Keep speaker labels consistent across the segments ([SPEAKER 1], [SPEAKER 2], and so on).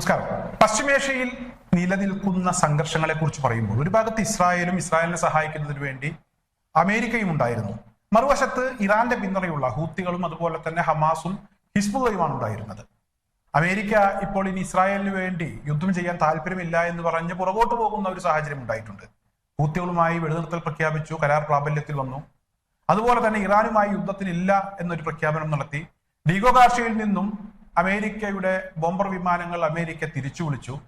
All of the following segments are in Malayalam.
[SPEAKER 1] നമസ്കാരം. പശ്ചിമേഷ്യയിൽ നിലനിൽക്കുന്ന സംഘർഷങ്ങളെ കുറിച്ച് പറയുമ്പോൾ ഒരു ഭാഗത്ത് ഇസ്രായേലും ഇസ്രായേലിനെ സഹായിക്കുന്നതിന് വേണ്ടി അമേരിക്കയും ഉണ്ടായിരുന്നു. മറുവശത്ത് ഇറാന്റെ പിന്തുണയുള്ള ഹൂത്തികളും അതുപോലെ തന്നെ ഹമാസും ഹിസ്ബുള്ളയുമാണ് ഉണ്ടായിരുന്നത്. അമേരിക്ക ഇപ്പോൾ ഇനി ഇസ്രായേലിന് വേണ്ടി യുദ്ധം ചെയ്യാൻ താല്പര്യമില്ല എന്ന് പറഞ്ഞ് പുറകോട്ട് പോകുന്ന ഒരു സാഹചര്യം ഉണ്ടായിട്ടുണ്ട്. ഹൂത്തികളുമായി വെടിനിർത്തൽ പ്രഖ്യാപിച്ചു കരാർ പ്രാബല്യത്തിൽ വന്നു. അതുപോലെ തന്നെ ഇറാനുമായി യുദ്ധത്തിനില്ല എന്നൊരു പ്രഖ്യാപനം നടത്തി. ഡീഗോ ഗാർഷ്യയിൽ നിന്നും അമേരിക്കയുടെ ബോംബർ വിമാനങ്ങൾ അമേരിക്ക തിരിച്ചു വിളിച്ചു.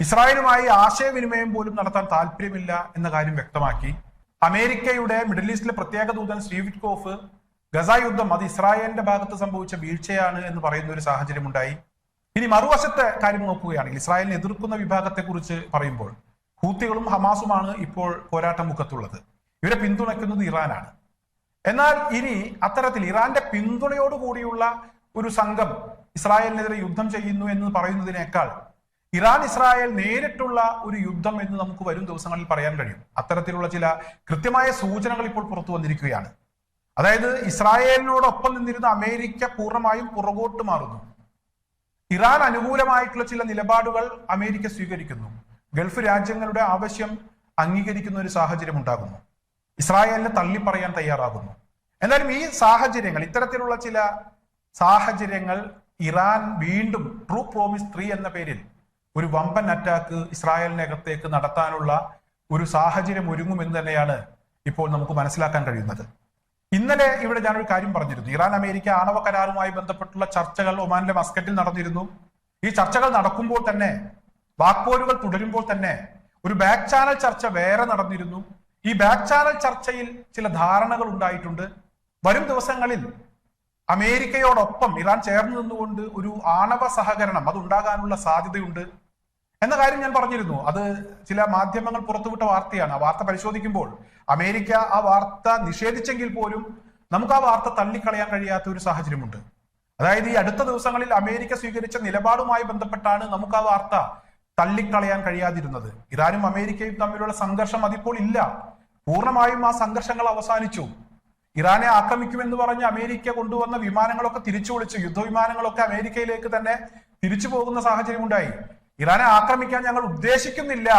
[SPEAKER 1] ഇസ്രായേലുമായി ആശയവിനിമയം പോലും നടത്താൻ താല്പര്യമില്ല എന്ന കാര്യം വ്യക്തമാക്കി. അമേരിക്കയുടെ മിഡിൽ ഈസ്റ്റിലെ പ്രത്യേക ദൂതൻ സ്റ്റീവിറ്റ്കോഫ് ഗസ യുദ്ധം അത് ഇസ്രായേലിന്റെ ഭാഗത്ത് സംഭവിച്ച വീഴ്ചയാണ് എന്ന് പറയുന്ന ഒരു സാഹചര്യം ഉണ്ടായി. ഇനി മറുവശത്തെ കാര്യം നോക്കുകയാണെങ്കിൽ ഇസ്രായേലിനെ എതിർക്കുന്ന വിഭാഗത്തെ കുറിച്ച് പറയുമ്പോൾ ഹൂത്തികളും ഹമാസുമാണ് ഇപ്പോൾ പോരാട്ട മുഖത്തുള്ളത് ഇവരെ പിന്തുണയ്ക്കുന്നത് ഇറാനാണ്. എന്നാൽ ഇനി അത്തരത്തിൽ ഇറാന്റെ പിന്തുണയോടുകൂടിയുള്ള ഒരു സംഘം ഇസ്രായേലിനെതിരെ യുദ്ധം ചെയ്യുന്നു എന്ന് പറയുന്നതിനേക്കാൾ ഇറാൻ ഇസ്രായേൽ നേരിട്ടുള്ള ഒരു യുദ്ധം എന്ന് നമുക്ക് വരും ദിവസങ്ങളിൽ പറയാൻ കഴിയും. അത്തരത്തിലുള്ള ചില കൃത്യമായ സൂചനകൾ ഇപ്പോൾ പുറത്തു വന്നിരിക്കുകയാണ്. അതായത് ഇസ്രായേലിനോടൊപ്പം നിന്നിരുന്ന അമേരിക്ക പൂർണമായും പുറകോട്ട് മാറുന്നു. ഇറാൻ അനുകൂലമായിട്ടുള്ള ചില നിലപാടുകൾ അമേരിക്ക സ്വീകരിക്കുന്നു. ഗൾഫ് രാജ്യങ്ങളുടെ ആവശ്യം അംഗീകരിക്കുന്ന ഒരു സാഹചര്യം ഉണ്ടാകുന്നു. ഇസ്രായേലിനെ തള്ളിപ്പറയാൻ തയ്യാറാകുന്നു. എന്നാലും ഈ സാഹചര്യങ്ങൾ ഇത്തരത്തിലുള്ള ചില സാഹചര്യങ്ങൾ ഇറാൻ വീണ്ടും ട്രൂ പ്രോമിസ് ത്രീ എന്ന പേരിൽ ഒരു വമ്പൻ അറ്റാക്ക് ഇസ്രായേലിനകത്തേക്ക് നടത്താനുള്ള ഒരു സാഹചര്യം ഒരുങ്ങുമെന്ന് തന്നെയാണ് ഇപ്പോൾ നമുക്ക് മനസ്സിലാക്കാൻ കഴിയുന്നത്. ഇന്നലെ ഇവിടെ ഞാനൊരു കാര്യം പറഞ്ഞിരുന്നു. ഇറാൻ അമേരിക്ക ആണവ കരാറുമായി ബന്ധപ്പെട്ടുള്ള ചർച്ചകൾ ഒമാനിലെ മസ്കറ്റിൽ നടന്നിരുന്നു. ഈ ചർച്ചകൾ നടക്കുമ്പോൾ തന്നെ വാക്പോരുകൾ തുടരുമ്പോൾ തന്നെ ഒരു ബാക്ക് ചാനൽ ചർച്ച വേറെ നടന്നിരുന്നു. ഈ ബാക്ക് ചാനൽ ചർച്ചയിൽ ചില ധാരണകൾ ഉണ്ടായിട്ടുണ്ട്. വരും ദിവസങ്ങളിൽ അമേരിക്കയോടൊപ്പം ഇറാൻ ചേർന്ന് നിന്നുകൊണ്ട് ഒരു ആണവ സഹകരണം അതുണ്ടാകാനുള്ള സാധ്യതയുണ്ട് എന്ന കാര്യം ഞാൻ പറഞ്ഞിരുന്നു. അത് ചില മാധ്യമങ്ങൾ പുറത്തുവിട്ട വാർത്തയാണ്. ആ വാർത്ത പരിശോധിക്കുമ്പോൾ അമേരിക്ക ആ വാർത്ത നിഷേധിച്ചെങ്കിൽ പോലും നമുക്ക് ആ വാർത്ത തള്ളിക്കളയാൻ കഴിയാത്ത ഒരു സാഹചര്യമുണ്ട്. അതായത് ഈ അടുത്ത ദിവസങ്ങളിൽ അമേരിക്ക സ്വീകരിച്ച നിലപാടുമായി ബന്ധപ്പെട്ടാണ് നമുക്ക് ആ വാർത്ത തള്ളിക്കളയാൻ കഴിയാതിരുന്നത്. ഇറാനും അമേരിക്കയും തമ്മിലുള്ള സംഘർഷം അതിപ്പോൾ ഇല്ല. പൂർണമായും ആ സംഘർഷങ്ങൾ അവസാനിച്ചു. ഇറാനെ ആക്രമിക്കുമെന്ന് പറഞ്ഞ് അമേരിക്ക കൊണ്ടുവന്ന വിമാനങ്ങളൊക്കെ തിരിച്ചു വിളിച്ചു യുദ്ധവിമാനങ്ങളൊക്കെ അമേരിക്കയിലേക്ക് തന്നെ തിരിച്ചു പോകുന്ന സാഹചര്യം ഉണ്ടായി ഇറാനെ ആക്രമിക്കാൻ ഞങ്ങൾ ഉദ്ദേശിക്കുന്നില്ല.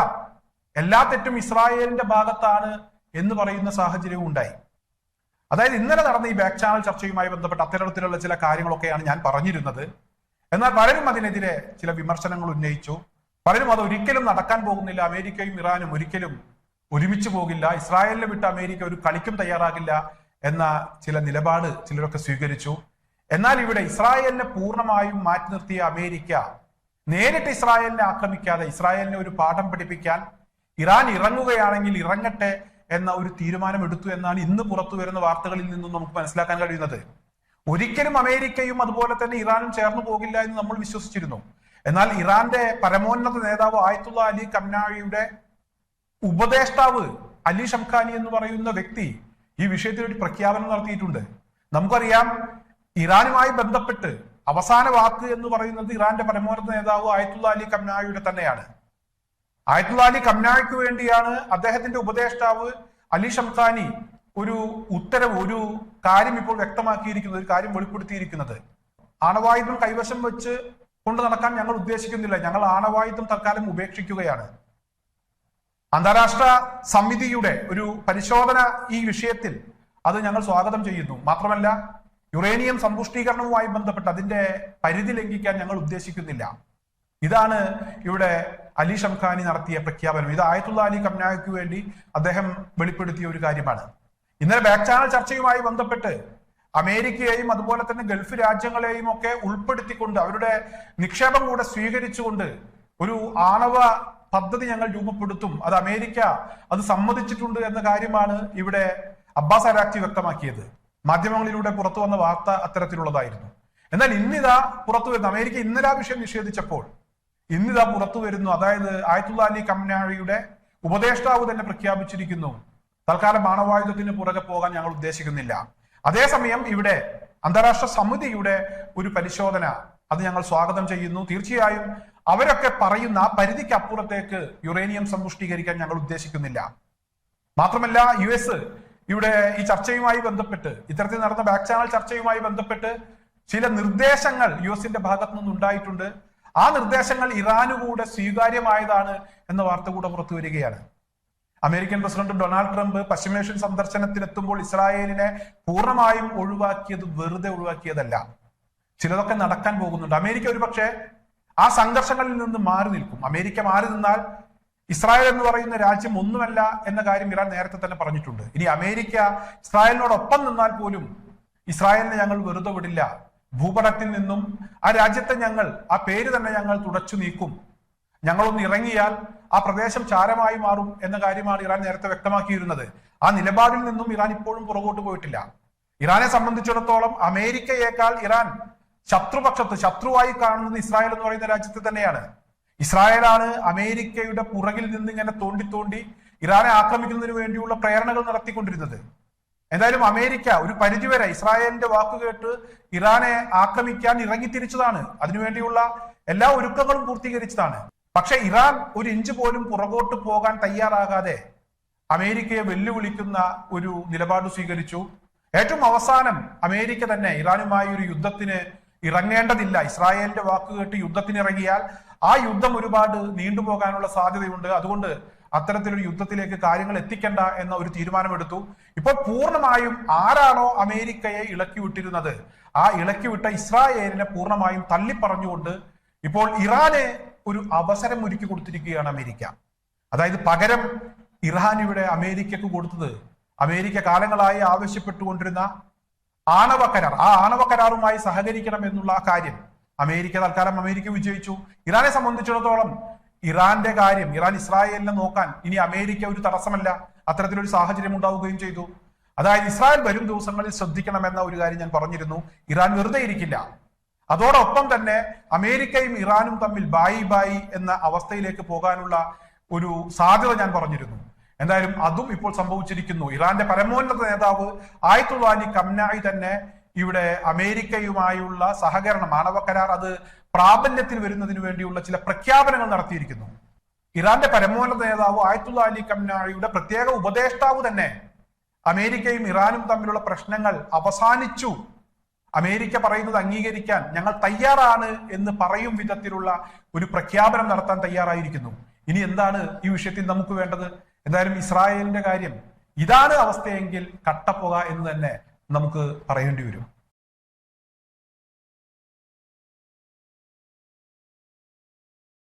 [SPEAKER 1] എല്ലാ തെറ്റും ഇസ്രായേലിന്റെ ഭാഗത്താണ് എന്ന് പറയുന്ന സാഹചര്യവും ഉണ്ടായി. അതായത് ഇന്നലെ നടന്ന ഈ ബാക്ക് ചാനൽ ചർച്ചയുമായി ബന്ധപ്പെട്ട് അത്തരത്തിലുള്ള ചില കാര്യങ്ങളൊക്കെയാണ് ഞാൻ പറഞ്ഞിരുന്നത്. എന്നാൽ പലരും അതിനെതിരെ ചില വിമർശനങ്ങൾ ഉന്നയിച്ചു. പലരും അത് ഒരിക്കലും നടക്കാൻ പോകുന്നില്ല. അമേരിക്കയും ഇറാനും ഒരിക്കലും ഒരുമിച്ച് പോകില്ല. ഇസ്രായേലിനെ വിട്ട് അമേരിക്ക ഒരു കളിക്കും തയ്യാറാകില്ല. എന്ന ചില നിലപാട് ചിലരൊക്കെ സ്വീകരിച്ചു. എന്നാൽ ഇവിടെ ഇസ്രായേലിനെ പൂർണമായും മാറ്റി നിർത്തിയ അമേരിക്ക നേരിട്ട് ഇസ്രായേലിനെ ആക്രമിക്കാതെ ഇസ്രായേലിനെ ഒരു പാഠം പഠിപ്പിക്കാൻ ഇറാൻ ഇറങ്ങുകയാണെങ്കിൽ ഇറങ്ങട്ടെ എന്ന ഒരു തീരുമാനം എടുത്തു എന്നാണ് ഇന്ന് പുറത്തു വരുന്ന വാർത്തകളിൽ നിന്നും നമുക്ക് മനസ്സിലാക്കാൻ കഴിയുന്നത്. ഒരിക്കലും അമേരിക്കയും അതുപോലെ തന്നെ ഇറാനും ചേർന്നു പോകില്ല എന്ന് നമ്മൾ വിശ്വസിച്ചിരുന്നു. എന്നാൽ ഇറാന്റെ പരമോന്നത നേതാവ് ആയത്തുള്ള അലി കംനാഴിയുടെ ഉപദേഷ്ടാവ് അലി ഷംഖാനി എന്ന് പറയുന്ന വ്യക്തി ഈ വിഷയത്തിൽ ഒരു പ്രഖ്യാപനം നടത്തിയിട്ടുണ്ട്. നമുക്കറിയാം ഇറാനുമായി ബന്ധപ്പെട്ട് അവസാന വാക്ക് എന്ന് പറയുന്നത് ഇറാന്റെ പരമോന്നത നേതാവ് ആയത്തുള്ള അലി കംനായിയുടെ തന്നെയാണ്. ആയത്തുള്ള അലി കംനായിക്ക് വേണ്ടിയാണ് അദ്ദേഹത്തിന്റെ ഉപദേഷ്ടാവ് അലി ഷംഖാനി ഒരു ഉത്തരവ് ഒരു കാര്യം ഇപ്പോൾ വ്യക്തമാക്കിയിരിക്കുന്നത് ഒരു കാര്യം വെളിപ്പെടുത്തിയിരിക്കുന്നത്. ആണവായുധം കൈവശം വെച്ച് കൊണ്ട് നടക്കാൻ ഞങ്ങൾ ഉദ്ദേശിക്കുന്നില്ല. ഞങ്ങൾ ആണവായുധം തൽക്കാലം ഉപേക്ഷിക്കുകയാണ്. അന്താരാഷ്ട്ര സമിതിയുടെ ഒരു പരിശോധന ഈ വിഷയത്തിൽ അത് ഞങ്ങൾ സ്വാഗതം ചെയ്യുന്നു. മാത്രമല്ല യുറേനിയം സമ്പുഷ്ടീകരണവുമായി ബന്ധപ്പെട്ട് അതിന്റെ പരിധി ലംഘിക്കാൻ ഞങ്ങൾ ഉദ്ദേശിക്കുന്നില്ല. ഇതാണ് ഇവിടെ അലി ഷംഖാനി നടത്തിയ പ്രഖ്യാപനം. ഇത് ആയത്തുള്ള അലി കംനായ്ക്ക് വേണ്ടി അദ്ദേഹം വെളിപ്പെടുത്തിയ ഒരു കാര്യമാണ്. ഇന്നലെ ബാക്ക് ചാനൽ ചർച്ചയുമായി ബന്ധപ്പെട്ട് അമേരിക്കയെയും അതുപോലെ തന്നെ ഗൾഫ് രാജ്യങ്ങളെയും ഒക്കെ ഉൾപ്പെടുത്തിക്കൊണ്ട് അവരുടെ നിക്ഷേപം കൂടെ സ്വീകരിച്ചുകൊണ്ട് ഒരു ആണവ പദ്ധതി ഞങ്ങൾ രൂപപ്പെടുത്തും. അത് അമേരിക്ക അത് സമ്മതിച്ചിട്ടുണ്ട് എന്ന കാര്യമാണ് ഇവിടെ അബ്ബാസ് അരാക്ചി വ്യക്തമാക്കിയത്. മാധ്യമങ്ങളിലൂടെ പുറത്തു വന്ന വാർത്ത അത്തരത്തിലുള്ളതായിരുന്നു. എന്നാൽ ഇന്നിതാ പുറത്തു വരുന്നു അമേരിക്ക ഇന്നലെ വിഷയം നിഷേധിച്ചപ്പോൾ ഇന്നിതാ പുറത്തു വരുന്നു. അതായത് ആയത്തുള്ള അലി കംനാഴിയുടെ ഉപദേഷ്ടാവ് തന്നെ പ്രഖ്യാപിച്ചിരിക്കുന്നു തൽക്കാലം ആണവായുധത്തിന് പുറകെ പോകാൻ ഞങ്ങൾ ഉദ്ദേശിക്കുന്നില്ല. അതേസമയം ഇവിടെ അന്താരാഷ്ട്ര സമിതിയുടെ ഒരു പരിശോധന അത് ഞങ്ങൾ സ്വാഗതം ചെയ്യുന്നു. തീർച്ചയായും അവരൊക്കെ പറയുന്ന ആ പരിധിക്ക് അപ്പുറത്തേക്ക് യുറേനിയം സമ്പുഷ്ടീകരിക്കാൻ ഞങ്ങൾ ഉദ്ദേശിക്കുന്നില്ല. മാത്രമല്ല യു എസ് ഇവിടെ ഈ ചർച്ചയുമായി ബന്ധപ്പെട്ട് ഇത്തരത്തിൽ നടന്ന ബാക്ക് ചാനൽ ചർച്ചയുമായി ബന്ധപ്പെട്ട് ചില നിർദ്ദേശങ്ങൾ യു എസിന്റെ ഭാഗത്തു നിന്നുണ്ടായിട്ടുണ്ട് ആ നിർദ്ദേശങ്ങൾ ഇറാനു കൂടെ സ്വീകാര്യമായതാണ് എന്ന വാർത്ത കൂടെ പുറത്തു വരികയാണ്. അമേരിക്കൻ പ്രസിഡന്റ് ഡൊണാൾഡ് ട്രംപ് പശ്ചിമേഷ്യൻ സന്ദർശനത്തിനെത്തുമ്പോൾ ഇസ്രായേലിനെ പൂർണമായും ഒഴിവാക്കിയത് വെറുതെ ഒഴിവാക്കിയതല്ല. ചിലതൊക്കെ നടക്കാൻ പോകുന്നുണ്ട്. അമേരിക്ക ഒരുപക്ഷെ ആ സംഘർഷങ്ങളിൽ നിന്ന് മാറി നിൽക്കും. അമേരിക്ക മാറി നിന്നാൽ ഇസ്രായേൽ എന്ന് പറയുന്ന രാജ്യം ഒന്നുമല്ല എന്ന കാര്യം ഇറാൻ നേരത്തെ തന്നെ പറഞ്ഞിട്ടുണ്ട്. ഇനി അമേരിക്ക ഇസ്രായേലിനോടൊപ്പം നിന്നാൽ പോലും ഇസ്രായേലിനെ ഞങ്ങൾ വെറുതെ വിടില്ല. ഭൂപടത്തിൽ നിന്നും ആ രാജ്യത്തെ ഞങ്ങൾ ആ പേര് തന്നെ ഞങ്ങൾ തുടച്ചു നീക്കും. ഞങ്ങളൊന്ന് ഇറങ്ങിയാൽ ആ പ്രദേശം ചാരമായി മാറും എന്ന കാര്യമാണ് ഇറാൻ നേരത്തെ വ്യക്തമാക്കിയിരുന്നത്. ആ നിലപാടിൽ നിന്നും ഇറാൻ ഇപ്പോഴും പുറകോട്ട് പോയിട്ടില്ല. ഇറാനെ സംബന്ധിച്ചിടത്തോളം അമേരിക്കയേക്കാൾ ഇറാൻ ശത്രുപക്ഷത്ത് ശത്രുവായി കാണുന്നത് ഇസ്രായേൽ എന്ന് പറയുന്ന രാജ്യത്ത് തന്നെയാണ്. ഇസ്രായേലാണ് അമേരിക്കയുടെ പുറകിൽ നിന്ന് ഇങ്ങനെ തോണ്ടി തോണ്ടി ഇറാനെ ആക്രമിക്കുന്നതിന് വേണ്ടിയുള്ള പ്രേരണകൾ നടത്തിക്കൊണ്ടിരുന്നത്. എന്തായാലും അമേരിക്ക ഒരു പരിധിവരെ ഇസ്രായേലിന്റെ വാക്കുകേട്ട് ഇറാനെ ആക്രമിക്കാൻ ഇറങ്ങിത്തിരിച്ചതാണ്. അതിനുവേണ്ടിയുള്ള എല്ലാ ഒരുക്കങ്ങളും പൂർത്തീകരിച്ചതാണ്. പക്ഷെ ഇറാൻ ഒരു ഇഞ്ച് പോലും പുറകോട്ട് പോകാൻ തയ്യാറാകാതെ അമേരിക്കയെ വെല്ലുവിളിക്കുന്ന ഒരു നിലപാട് സ്വീകരിച്ചു. ഏറ്റവും അവസാനം അമേരിക്ക തന്നെ ഇറാനുമായി ഒരു യുദ്ധത്തിന് ഇറങ്ങേണ്ടതില്ല. ഇസ്രായേലിന്റെ വാക്കുകേട്ട് യുദ്ധത്തിന് ഇറങ്ങിയാൽ ആ യുദ്ധം ഒരുപാട് നീണ്ടുപോകാനുള്ള സാധ്യതയുണ്ട്. അതുകൊണ്ട് അത്തരത്തിലൊരു യുദ്ധത്തിലേക്ക് കാര്യങ്ങൾ എത്തിക്കണ്ട എന്ന ഒരു തീരുമാനമെടുത്തു. ഇപ്പോൾ പൂർണമായും ആരാണോ അമേരിക്കയെ ഇളക്കി വിട്ടിരുന്നത്? ആ ഇളക്കി വിട്ട ഇസ്രായേലിനെ പൂർണമായും തള്ളിപ്പറഞ്ഞുകൊണ്ട് ഇപ്പോൾ ഇറാനെ ഒരു അവസരം ഒരുക്കി കൊടുത്തിരിക്കുകയാണ് അമേരിക്ക. അതായത് പകരം ഇറാൻ ഇവിടെ അമേരിക്കക്ക് കൊടുത്തത്. അമേരിക്ക കാലങ്ങളായി ആവശ്യപ്പെട്ടുകൊണ്ടിരുന്ന ആണവ കരാർ. ആ ആണവ കരാറുമായി സഹകരിക്കണം എന്നുള്ള ആ കാര്യം. അമേരിക്ക തൽക്കാലം അമേരിക്ക വിജയിച്ചു. ഇറാനെ സംബന്ധിച്ചിടത്തോളം ഇറാന്റെ കാര്യം ഇറാൻ ഇസ്രായേലിനെ നോക്കാൻ ഇനി അമേരിക്ക ഒരു തടസ്സമല്ല. അത്തരത്തിലൊരു സാഹചര്യം ഉണ്ടാവുകയും ചെയ്തു. അതായത് ഇസ്രായേൽ വരും ദിവസങ്ങളിൽ ശ്രദ്ധിക്കണമെന്ന ഒരു കാര്യം ഞാൻ പറഞ്ഞിരുന്നു. ഇറാൻ വെറുതെ ഇരിക്കില്ല. അതോടൊപ്പം തന്നെ അമേരിക്കയും ഇറാനും തമ്മിൽ ബായി ബായി എന്ന അവസ്ഥയിലേക്ക് പോകാനുള്ള ഒരു സാധ്യത ഞാൻ പറഞ്ഞിരുന്നു. എന്തായാലും അതും ഇപ്പോൾ സംഭവിച്ചിരിക്കുന്നു. ഇറാന്റെ പരമോന്നത നേതാവ് ആയത്തുള്ള അലി കംനായി തന്നെ ഇവിടെ അമേരിക്കയുമായുള്ള സഹകരണം ആണവ കരാർ അത് പ്രാബല്യത്തിൽ വരുന്നതിന് വേണ്ടിയുള്ള ചില പ്രഖ്യാപനങ്ങൾ നടത്തിയിരിക്കുന്നു. ഇറാന്റെ പരമോന്നത നേതാവ് ആയത്തുള്ള അലി കംനായിയുടെ പ്രത്യേക ഉപദേഷ്ടാവ് തന്നെ അമേരിക്കയും ഇറാനും തമ്മിലുള്ള പ്രശ്നങ്ങൾ അവസാനിച്ചു. അമേരിക്ക പറയുന്നത് അംഗീകരിക്കാൻ ഞങ്ങൾ തയ്യാറാണ് എന്ന് പറയും വിധത്തിലുള്ള ഒരു പ്രഖ്യാപനം നടത്താൻ തയ്യാറായിരിക്കുന്നു. ഇനി എന്താണ് ഈ വിഷയത്തിൽ നമുക്ക് വേണ്ടത്? എന്തായാലും ഇസ്രായേലിന്റെ കാര്യം ഇതാണ് അവസ്ഥയെങ്കിൽ കട്ടപ്പുക എന്ന് തന്നെ നമുക്ക് പറയേണ്ടി വരും.